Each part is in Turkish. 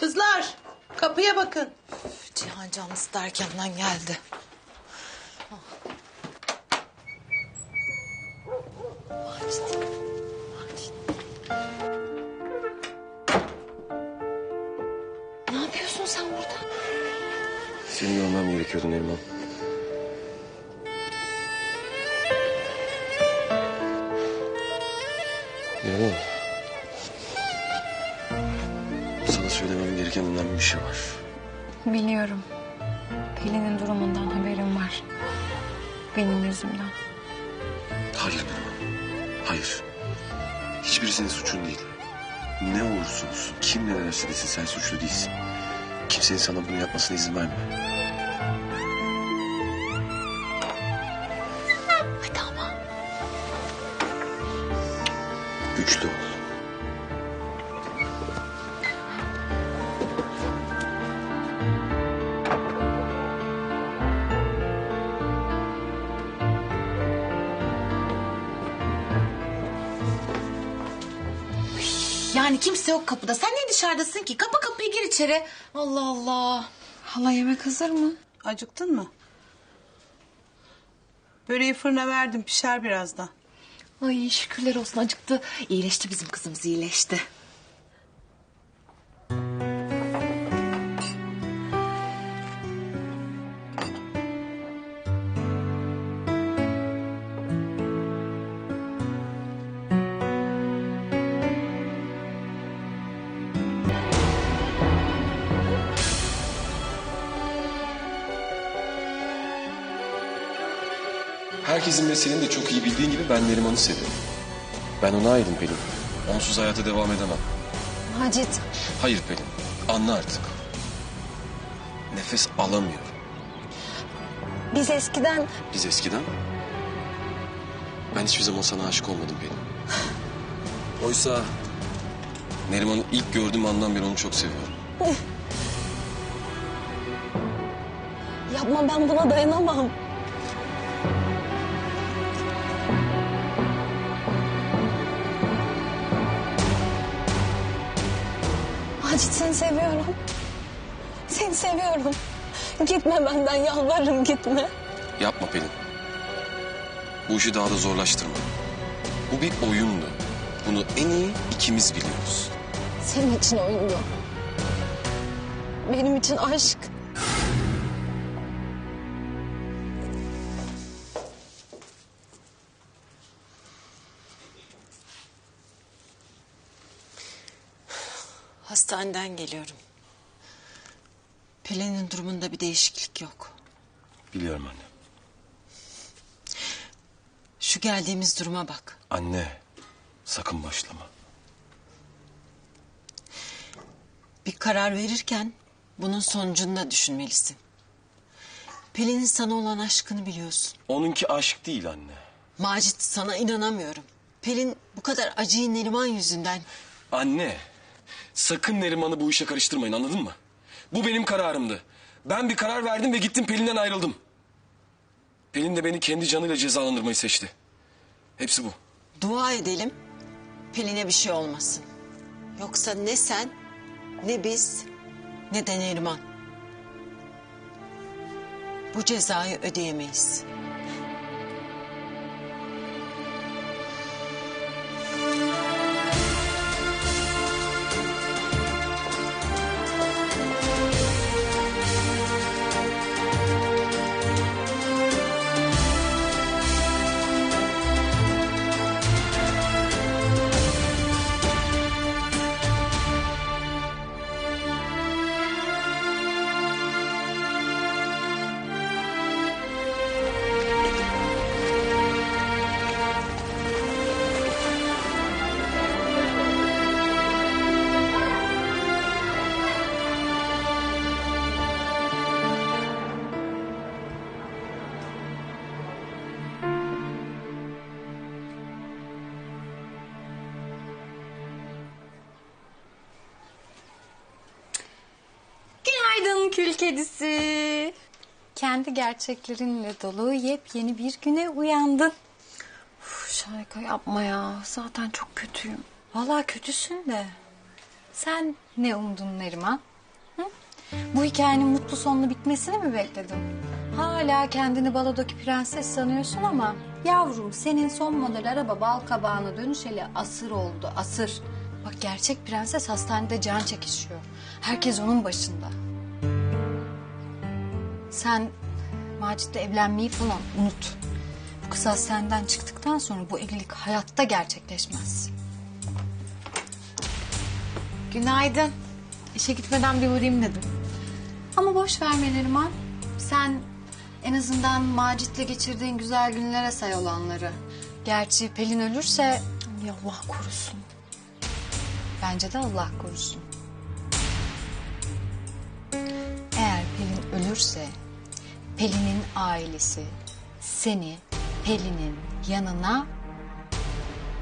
Kızlar kapıya bakın. Cihan canlısı da erkenden geldi. Ne yapıyorsun sen burada? Seni görmem gerekiyordu Neriman. Neriman. Önemli bir şey var. Biliyorum. Pelin'in durumundan haberim var. Benim yüzümden. Hayır Neriman. Hayır. Hiçbirisinin suçun değil. Ne olursa olsun, kim ne derse desin sen suçlu değilsin. Kimsenin sana bunu yapmasına izin verme. Hadi ama. Güçlü ol. Yani kimse yok kapıda. Sen niye dışarıdasın ki? Kapa kapıyı gir içeri. Allah Allah. Hala yemek hazır mı? Acıktın mı? Böreği fırına verdim pişer birazdan. Ay şükürler olsun acıktı. İyileşti bizim kızımız iyileşti. Herkesin ve senin de çok iyi bildiğin gibi ben Neriman'ı seviyorum. Ben ona aidim Pelin. Onsuz hayata devam edemem. Macit. Hayır Pelin, anla artık. Nefes alamıyorum. Biz eskiden Biz eskiden... Ben hiçbir zaman sana aşık olmadım Pelin. Oysa... Neriman'ı ilk gördüğüm andan beri onu çok seviyorum. yapma ben buna dayanamam. Macit seni seviyorum. Seni seviyorum. Gitme benden yalvarırım gitme. Yapma Pelin. Bu işi daha da zorlaştırma. Bu bir oyundu. Bunu en iyi ikimiz biliyoruz. Senin için oyundu. Benim için aşk. Hastaneden geliyorum. Pelin'in durumunda bir değişiklik yok. Biliyorum anne. Şu geldiğimiz duruma bak. Anne, sakın başlama. Bir karar verirken bunun sonucunu da düşünmelisin. Pelin'in sana olan aşkını biliyorsun. Onunki aşk değil anne. Macit sana inanamıyorum. Pelin bu kadar acıyı Neriman yüzünden... Anne, sakın Neriman'ı bu işe karıştırmayın anladın mı? Bu benim kararımdı. Ben bir karar verdim ve gittim Pelin'den ayrıldım. Pelin de beni kendi canıyla cezalandırmayı seçti. Hepsi bu. Dua edelim Pelin'e bir şey olmasın. Yoksa ne sen ne biz ne de Neriman. Bu cezayı ödeyemeyiz. Kül kedisi. Kendi gerçeklerinle dolu yepyeni bir güne uyandın. Uf, şarkı yapma ya. Zaten çok kötüyüm. Vallahi kötüsün de. Sen ne umdun Neriman? Bu hikayenin mutlu sonlu bitmesini mi bekledin? Hala kendini baladaki prenses sanıyorsun ama yavrum senin son model araba bal kabağına dönüşeli asır oldu asır. Bak gerçek prenses hastanede can çekişiyor. Herkes onun başında. Sen Macit'le evlenmeyi falan unut. Bu kız hastaneden çıktıktan sonra bu evlilik hayatta gerçekleşmez. Günaydın. İşe gitmeden bir uğrayayım dedim. Ama boş ver Neriman. Sen en azından Macit'le geçirdiğin güzel günlere say olanları. Gerçi Pelin ölürse Ya Allah korusun. bence de Allah korusun. Ölürse Pelin'in ailesi seni Pelin'in yanına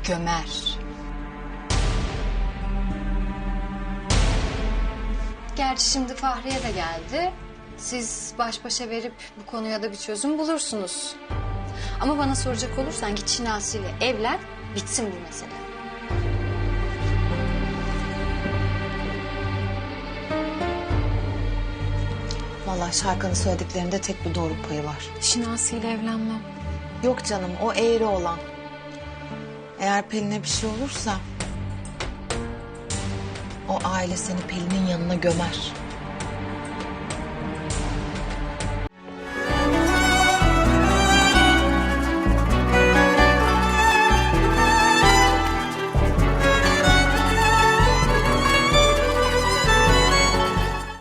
gömer. Gerçi şimdi Fahriye de geldi. Siz baş başa verip bu konuya da bir çözüm bulursunuz. Ama bana soracak olursan git Şinasi ile evlen, bitsin bu mesele. Vallahi Şarkan'ın söylediklerinde tek bir doğru payı var. Şinasi ile evlenmem. Yok canım o eğri olan. Eğer Pelin'e bir şey olursa... ...o aile seni Pelin'in yanına gömer.